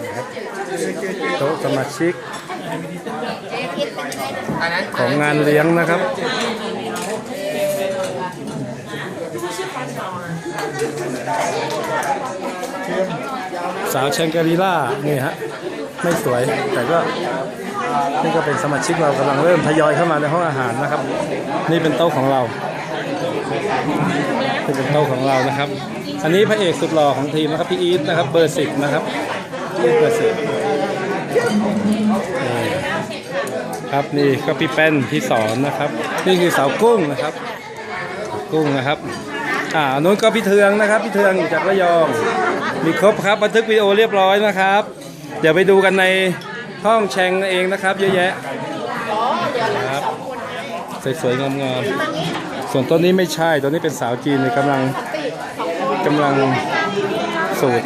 นะครับโต๊ะสมาชิกของงานเลี้ยงนะครับ สาวแชงกรีล่านี่ฮะไม่สวย แต่ก็นี่ก็เป็นสมาชิกเรากำลังเริ่มทยอยเข้ามาในห้องอาหารนะครับ นี่เป็นโต๊ะของเรานี่เป็นโต๊ะของเรานะครับ อันนี้พระเอกสุดหล่อของทีมนะครับพี่อีทนะครับเบอร์สิบนะครับ ทเบอร์สิบนี่ครับนี่ก็พี่แป้นพี่สอนนะครับ นี่คือสาวกุ้งนะครับกุ้งนะครับอ่าอันนู้นก็พี่เทืองนะครับ พี่เทืองจากระยอง มีครบครับบันทึกวิดีโอเรียบร้อยนะครับ เดี๋ยวไปดูกันในห้องแชงเองนะครับ เยอะแยะครับสวยๆงามๆส่วนต้นนี้ไม่ใช่ตัวนี้เป็นสาวจีนกำลังกำลังสูตร